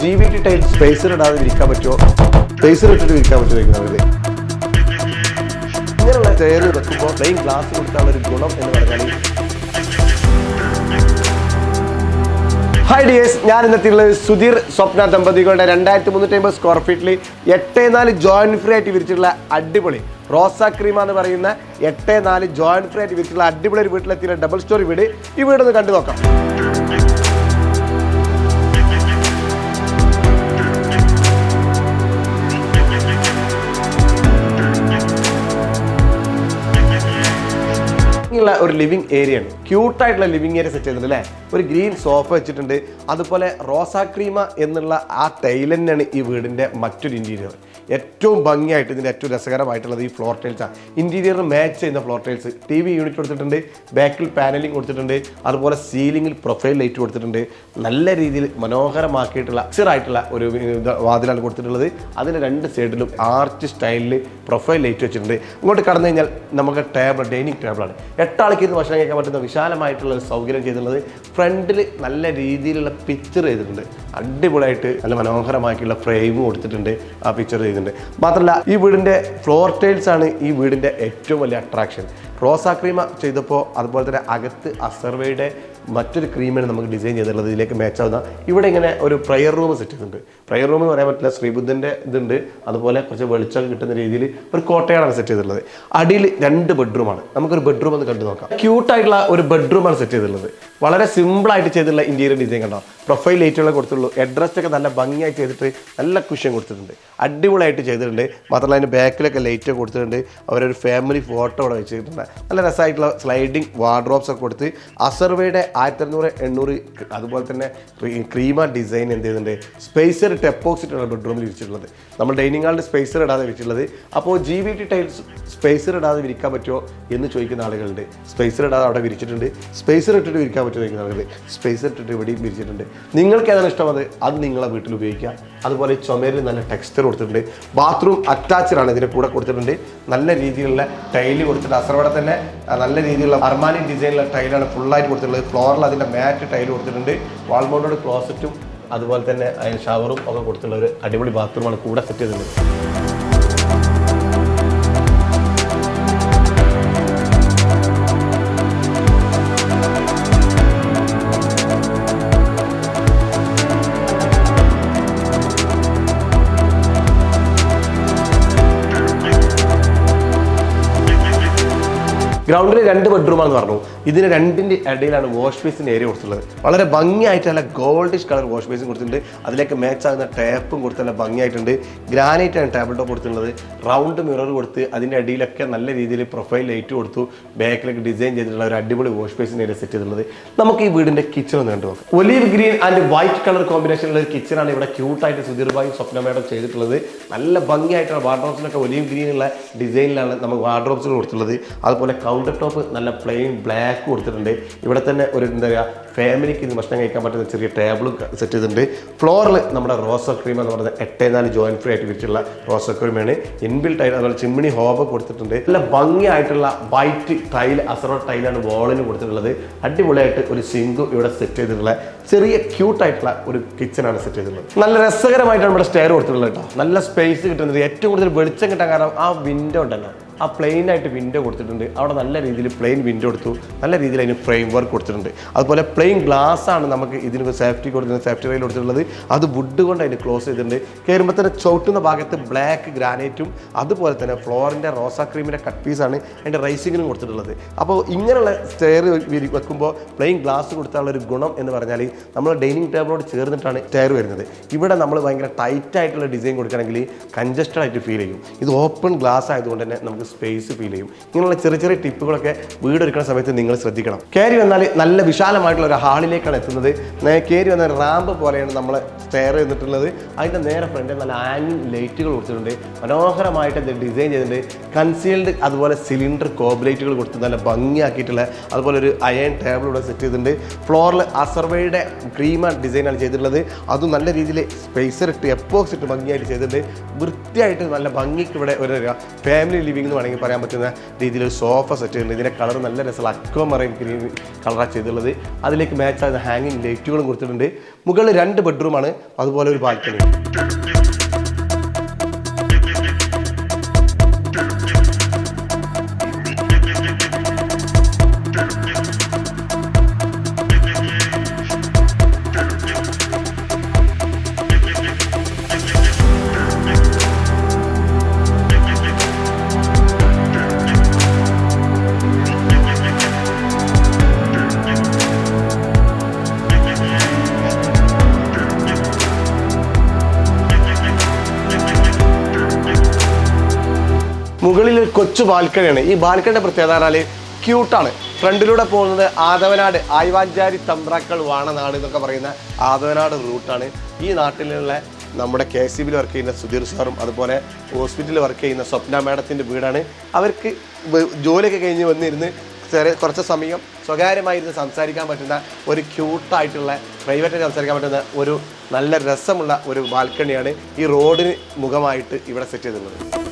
G V T tile spacer ഇടാതെ വിരിക്കാൻ പറ്റുമോ? സ്പേസർ ഇട്ടിട്ട് വിരിക്കാൻ പറ്റുമോ ചോദിക്കുന്നത് ഇങ്ങനെയുള്ള ചെയർ വെക്കുമ്പോൾ പ്ലെയിൻ ഗ്ലാസ് കൊടുക്കാനുള്ള ഒരു ഗുണം എന്ന് പറഞ്ഞാൽ ഹായ് ഡിയേഴ്സ് ഞാൻ ഇന്നത്തെയുള്ളത് സുധീർ സ്വപ്ന ദമ്പതികളുടെ രണ്ടായിരത്തി മുന്നൂറ്റി അമ്പത് സ്ക്വയർ ഫീറ്റിൽ എട്ട് നാല് ജോയിന്റ് ഫ്രീ ആയിട്ട് വിരിച്ചിട്ടുള്ള അടിപൊളി റോസ ക്രീമ എന്ന് പറയുന്ന എട്ട് നാല് ജോയിന്റ് ഫ്രീ ആയിട്ട് വിരിച്ചിട്ടുള്ള അടിപൊളി ഒരു വീട്ടിലെത്തിയ ഡബിൾ സ്റ്റോറി വീട് ഈ വീടൊന്ന് കണ്ടു നോക്കാം. ഒരു ലിവിങ് ആണ് ക്യൂട്ടായിട്ടുള്ള ലിവിങ് ഏരിയ സെറ്റ് ചെയ്തിട്ടുണ്ട് അല്ലേ? ഒരു ഗ്രീൻ സോഫ വെച്ചിട്ടുണ്ട്. അതുപോലെ റോസാക്രീമ എന്നുള്ള ആ ടൈൽ തന്നെയാണ് ഈ വീടിന്റെ മറ്റൊരു ഇന്റീരിയർ ഏറ്റവും ഭംഗിയായിട്ട് ഇതിന്റെ ഏറ്റവും രസകരമായിട്ടുള്ളത് ഈ ഫ്ലോർ ടൈൽസാണ് ഇന്റീരിയറിന് മാച്ച് ചെയ്യുന്ന floor tiles T V unit കൊടുത്തിട്ടുണ്ട് ബാക്കിൽ പാനലിംഗ് കൊടുത്തിട്ടുണ്ട് അതുപോലെ സീലിംഗിൽ പ്രൊഫൈൽ ലൈറ്റ് കൊടുത്തിട്ടുണ്ട്. നല്ല രീതിയിൽ മനോഹരമാക്കിയിട്ടുള്ള ആയിട്ടുള്ള ഒരു വാതിലാണ് കൊടുത്തിട്ടുള്ളത്. അതിന്റെ രണ്ട് സൈഡിലും ആർച്ച് സ്റ്റൈലിൽ പ്രൊഫൈൽ ലൈറ്റ് വെച്ചിട്ടുണ്ട്. ഇങ്ങോട്ട് കടന്നു കഴിഞ്ഞാൽ നമുക്ക് ടേബിൾ ഡൈനിങ് ടേബിളാണ് എട്ടാൾക്ക് ഇരുന്ന് ഭക്ഷണം കഴിക്കാൻ പറ്റുന്ന വിശാലമായിട്ടുള്ള ഒരു സൗകര്യം ചെയ്തിട്ടുള്ളത്. ഫ്രണ്ടിൽ നല്ല രീതിയിലുള്ള പിക്ചർ ചെയ്തിട്ടുണ്ട്. അടിപൊളിയായിട്ട് നല്ല മനോഹരമാക്കിയുള്ള ഫ്രെയിം കൊടുത്തിട്ടുണ്ട്. ആ പിക്ചർ ചെയ്തിട്ടുണ്ട്. മാത്രമല്ല ഈ വീടിന്റെ ഫ്ലോർ ടൈൽസ് ആണ് ഈ വീടിന്റെ ഏറ്റവും വലിയ അട്രാക്ഷൻ റോസാക്രീമ ചെയ്തപ്പോൾ അതുപോലെ തന്നെ അകത്ത് അസർവയുടെ മറ്റൊരു ക്രീമാണ് നമുക്ക് ഡിസൈൻ ചെയ്തിട്ടുള്ളത് ഇതിലേക്ക് മാച്ചാവുന്ന ഇവിടെ ഇങ്ങനെ ഒരു പ്രയർ റൂം സെറ്റ് ചെയ്തിട്ടുണ്ട് പ്രയർ റൂം എന്ന് പറയാൻ പറ്റില്ല ശ്രീബുദ്ധന്റെ ഇതുണ്ട്. അതുപോലെ കുറച്ച് വെളിച്ചം കിട്ടുന്ന രീതിയിൽ ഒരു കോട്ടയാണ് സെറ്റ് ചെയ്തിട്ടുള്ളത്. അടിയിൽ രണ്ട് ബെഡ്റൂമാണ് നമുക്കൊരു ബെഡ്റൂം ഒന്ന് കണ്ടു നോക്കാം. ക്യൂട്ടായിട്ടുള്ള ഒരു ബെഡ്റൂമാണ് സെറ്റ് ചെയ്തിട്ടുള്ളത്. വളരെ സിമ്പിളായിട്ട് ചെയ്തിട്ടുള്ള ഇന്റീരിയർ ഡിസൈൻ കണ്ടോ? പ്രൊഫൈൽ ലൈറ്റുകളെ കൊടുത്തുള്ളൂ അഡ്രസ് ഒക്കെ നല്ല ഭംഗിയായിട്ട് ചെയ്തിട്ട് നല്ല കുഷ്യൻ കൊടുത്തിട്ടുണ്ട്. അടിപൊളിയായിട്ട് ചെയ്തിട്ടുണ്ട്. മാത്രമല്ല അതിന്റെ ബാക്കിലൊക്കെ ലൈറ്റ് കൊടുത്തിട്ടുണ്ട്. അവരൊരു ഫാമിലി ഫോട്ടോ അവിടെ വെച്ചിട്ടുണ്ട്. നല്ല രസമായിട്ടുള്ള സ്ലൈഡിങ് വാർഡ്രോബ്സ് ഒക്കെ കൊടുത്ത്. അസർവയുടെ ആയിരത്തി അറുന്നൂറ് എണ്ണൂറ് അതുപോലെ തന്നെ ക്രീമ ഡിസൈൻ എന്ത് ചെയ്തിട്ടുണ്ട് സ്പേസർ ടെപ്പോസിറ്റാണ് ബെഡ്റൂമിൽ വിരിച്ചിട്ടുള്ളത്. നമ്മൾ ഡൈനിങ് ഹാളിൽ സ്പേസർ ഇടാതെ വിരിച്ചിട്ടുള്ളത്. അപ്പോൾ G V T tiles spacer ഇടാതെ വിരിക്കാൻ പറ്റുമോ എന്ന് ചോദിക്കുന്ന ആളുകളുണ്ട്. സ്പേസർ ഇടാതെ അവിടെ വിരിച്ചിട്ടുണ്ട്. സ്പേസർ ഇട്ടിട്ട് വിരിക്കാൻ പറ്റുമോ ചോദിക്കുന്ന ആളുകൾ സ്പേസർ ഇട്ടിട്ട് ഇവിടെയും വിരിച്ചിട്ടുണ്ട്. നിങ്ങൾക്ക് ഏതാണ് ഇഷ്ടമത് അത്? നിങ്ങളെ വീട്ടിൽ ഉപയോഗിക്കാം അതുപോലെ ചുമരിൽ നല്ല ടെക്സ്ചർ കൊടുത്തിട്ടുണ്ട്. ബാത്റൂം അറ്റാച്ച്ഡ് ആണ് ഇതിന്റെ കൂടെ കൊടുത്തിട്ടുണ്ട്. നല്ല രീതിയിലുള്ള ടൈൽ കൊടുത്തിട്ടുണ്ട്. അസർവടെ തന്നെ നല്ല രീതിയിലുള്ള അർമാനി ഡിസൈനിലുള്ള ടൈലാണ് ഫുള്ളായിട്ട് കൊടുത്തിട്ടുള്ളത്. ഫ്ലോറിൽ അതിന്റെ മാറ്റ് ടൈൽ കൊടുത്തിട്ടുണ്ട്. വാൾമൗണ്ടോട് ക്ലോസറ്റും അതുപോലെ തന്നെ അതിന് ഷവറും ഒക്കെ കൊടുത്തിട്ടുള്ള ഒരു അടിപൊളി ബാത്റൂമാണ് കൂടെ സെറ്റ് ചെയ്തിട്ടുണ്ട് ഗ്രൗണ്ടിൽ രണ്ട് ബെഡ്റൂമാണെന്ന് പറഞ്ഞു. ഇതിന് രണ്ടിന്റെ ഇടയിലാണ് വാഷ് ബേസിന്റെ ഏരിയ കൊടുത്തിട്ടുള്ളത്. വളരെ ഭംഗിയായിട്ട് നല്ല ഗോൾഡിഷ് കളർ വാഷ് ബേസും കൊടുത്തിട്ടുണ്ട്. അതിലേക്ക് മാച്ച് ആകുന്ന ടാപ്പും കൊടുത്ത് നല്ല ഭംഗിയായിട്ടുണ്ട്. ഗ്രാനൈറ്റ് ആണ് ടേബിൾ ടോപ്പ് കൊടുത്തിട്ടുള്ളത്. റൗണ്ട് മിറർ കൊടുത്ത് അതിന്റെ അടിയിലൊക്കെ നല്ല രീതിയിൽ പ്രൊഫൈൽ ലൈറ്റ് കൊടുത്തു. ബാക്കിലേക്ക് ഡിസൈൻ ചെയ്തിട്ടുള്ള ഒരു അടിപൊളി വാഷ് ബേസിന്റെ ഏരിയ സെറ്റ് ചെയ്തിട്ടുള്ളത്. നമുക്ക് ഈ വീടിന്റെ കിച്ചൺ ഒന്ന് കണ്ടു നോക്കാം. Olive green and white colour കോമ്പിനേഷനുള്ള ഒരു കിച്ചണാണ് ഇവിടെ ക്യൂട്ടായിട്ട് സ്വപ്ന മേഡം ചെയ്തിട്ടുള്ളത്. നല്ല ഭംഗിയായിട്ടുള്ള വാർഡ്രോബ്സിനൊക്കെ ഒലീവ് ഗ്രീനുള്ള ഡിസൈനിലാണ് നമുക്ക് വാർഡ്രോബ്സിൽ കൊടുത്തിട്ടുള്ളത്. അതുപോലെ കൗണ്ടർ ടോപ്പ് നല്ല പ്ലെയിൻ ബ്ലാക്ക് കൊടുത്തിട്ടുണ്ട്. ഇവിടെ തന്നെ ഒരു എന്താ പറയുക ഫാമിലിക്ക് ഇന്ന് ഭക്ഷണം കഴിക്കാൻ പറ്റുന്ന ചെറിയ ടേബിളും സെറ്റ് ചെയ്തിട്ടുണ്ട്. ഫ്ലോറിൽ നമ്മുടെ റോസർ ക്രീം എന്ന് പറയുന്നത് എട്ടേ നാല് ജോയിന്റ് ഫ്രീ ആയിട്ട് വിരിച്ചുള്ള റോസർ ക്രീമാണ് ഇൻബിൽട്ട് ആയിട്ട് അതുപോലെ ചിമ്മിണി ഹോബ് കൊടുത്തിട്ടുണ്ട്. നല്ല ഭംഗിയായിട്ടുള്ള വൈറ്റ് ടൈൽ അസറോ ടൈലാണ് വോളിന് കൊടുത്തിട്ടുള്ളത്. അടിപൊളിയായിട്ട് ഒരു സിങ്കും ഇവിടെ സെറ്റ് ചെയ്തിട്ടുള്ള ചെറിയ ക്യൂട്ടായിട്ടുള്ള ഒരു കിച്ചണാണ് സെറ്റ് ചെയ്തിട്ടുള്ളത്. നല്ല രസകരമായിട്ടാണ് ഇവിടെ സ്റ്റെയർ കൊടുത്തിട്ടുള്ളത് കേട്ടോ. നല്ല സ്പേസ് കിട്ടുന്നത്. ഏറ്റവും കൂടുതൽ വെളിച്ചം കിട്ടാൻ കാരണം ആ വിൻഡോ ഉണ്ടല്ലോ. ആ പ്ലെയിൻ ആയിട്ട് വിൻഡോ കൊടുത്തിട്ടുണ്ട്. അവിടെ നല്ല രീതിയിൽ പ്ലെയിൻ വിൻഡോ കൊടുത്തു. നല്ല രീതിയിൽ അതിന് ഫ്രെയിം വർക്ക് കൊടുത്തിട്ടുണ്ട്. അതുപോലെ പ്ലെയിൻ ഗ്ലാസ് ആണ് നമുക്ക് ഇതിന് സേഫ്റ്റി കൊടുത്തിട്ടുണ്ട് സേഫ്റ്റി റെയിൽ കൊടുത്തിട്ടുള്ളത്. അത് വുഡ് കൊണ്ട് അതിന് ക്ലോസ് ചെയ്തിട്ടുണ്ട്. കയറുമ്പോൾ തന്നെ ചവിട്ടുന്ന ഭാഗത്ത് ബ്ലാക്ക് ഗ്രാനൈറ്റും അതുപോലെ തന്നെ ഫ്ലോറിന്റെ റോസാ ക്രീമിന്റെ കട്ട് പീസാണ് അതിന്റെ റൈസിങ്ങിനും കൊടുത്തിട്ടുള്ളത്. അപ്പോൾ ഇങ്ങനെയുള്ള സ്റ്റെയർ വെക്കുമ്പോൾ പ്ലെയിൻ ഗ്ലാസ് കൊടുത്താലുള്ള ഒരു ഗുണം എന്ന് പറഞ്ഞാൽ നമ്മൾ ഡൈനിങ് ടേബിളോട് ചേർന്നിട്ടാണ് സ്റ്റെയർ വരുന്നത്. ഇവിടെ നമ്മൾ ഭയങ്കര ടൈറ്റ് ആയിട്ടുള്ള ഡിസൈൻ കൊടുക്കുകയാണെങ്കിൽ കഞ്ചസ്റ്റഡ് ആയിട്ട് ഫീൽ ചെയ്യും. ഇത് ഓപ്പൺ ഗ്ലാസ് ആയതുകൊണ്ട് തന്നെ നമുക്ക് സ്പേസ് ഫീൽ ചെയ്യും. ഇങ്ങനെയുള്ള ചെറിയ ചെറിയ ടിപ്പുകളൊക്കെ വീട് ഒരുക്കുന്ന സമയത്ത് നിങ്ങൾ ശ്രദ്ധിക്കണം. കയറി വന്നാൽ നല്ല വിശാലമായിട്ടുള്ള ഒരു ഹാളിലേക്കാണ് എത്തുന്നത്. കയറി വന്ന റാമ്പ് പോലെയാണ് നമ്മൾ സ്റ്റെയർ ചെയ്തിട്ടുള്ളത്. അതിന്റെ നേരെ ഫ്രണ്ടിൽ നല്ല ആംഗിൾ ലൈറ്റുകൾ കൊടുത്തിട്ടുണ്ട്. മനോഹരമായിട്ട് ഇത് ഡിസൈൻ ചെയ്തിട്ടുണ്ട്. കൺസീൽഡ് അതുപോലെ സിലിണ്ടർ കോബ്ലൈറ്റുകൾ കൊടുത്ത് നല്ല ഭംഗിയാക്കിയിട്ടുള്ള അതുപോലെ ഒരു അയൺ ടേബിൾ ഇവിടെ സെറ്റ് ചെയ്തിട്ടുണ്ട്. ഫ്ലോറിൽ അസർവയുടെ ക്രീമ ഡിസൈനാണ് ചെയ്തിട്ടുള്ളത്. അതും നല്ല രീതിയിൽ സ്പേസർ ഇട്ട് എപ്പോക്സ് ഇട്ട് ഭംഗിയായിട്ട് ചെയ്തിട്ടുണ്ട്. വൃത്തിയായിട്ട് നല്ല ഭംഗിക്ക് ഇവിടെ ഒരു ഫാമിലി ലിവിംഗ് എന്ന് വേണമെങ്കിൽ പറയാൻ പറ്റുന്ന രീതിയിൽ ഒരു സോഫ സെറ്റ് ഉണ്ട് ഇതിന്റെ കളർ നല്ല രസമുള്ള അക്വമറയും ക്രീം കളറാണ് ചെയ്തുള്ളത്. അതിലേക്ക് മാച്ച് ആകുന്ന ഹാങ്ങിങ് ലൈറ്റുകളും കൊടുത്തിട്ടുണ്ട്. മുകളിൽ രണ്ട് ബെഡ്റൂമാണ് അതുപോലെ ഒരു ബാൽക്കണി കൊച്ചു ബാൽക്കണിയാണ്. ഈ ബാൽക്കണിയുടെ പ്രത്യേകത പറഞ്ഞാൽ ക്യൂട്ടാണ് ഫ്രണ്ടിലൂടെ പോകുന്നത് ആദവനാട് ആയ്വാഞ്ചാരി തമ്പ്രാക്കൾ വാണനാട് എന്നൊക്കെ പറയുന്ന ആദവനാട് റൂട്ടാണ്. ഈ നാട്ടിലുള്ള നമ്മുടെ കെ സി ബിയിൽ വർക്ക് ചെയ്യുന്ന സുധീർ സാറും അതുപോലെ ഹോസ്പിറ്റലിൽ വർക്ക് ചെയ്യുന്ന സ്വപ്ന മാഡത്തിന്റെ വീടാണ്. അവർക്ക് ജോലിയൊക്കെ കഴിഞ്ഞ് വന്നിരുന്ന് ചെറിയ കുറച്ച് സമയം സ്വകാര്യമായിരുന്ന് സംസാരിക്കാൻ പറ്റുന്ന ഒരു ക്യൂട്ടായിട്ടുള്ള പ്രൈവറ്റായി സംസാരിക്കാൻ പറ്റുന്ന ഒരു നല്ല രസമുള്ള ഒരു ബാൽക്കണിയാണ് ഈ റോഡിന് മുഖമായിട്ട് ഇവിടെ സെറ്റ് ചെയ്തിട്ടുള്ളത്.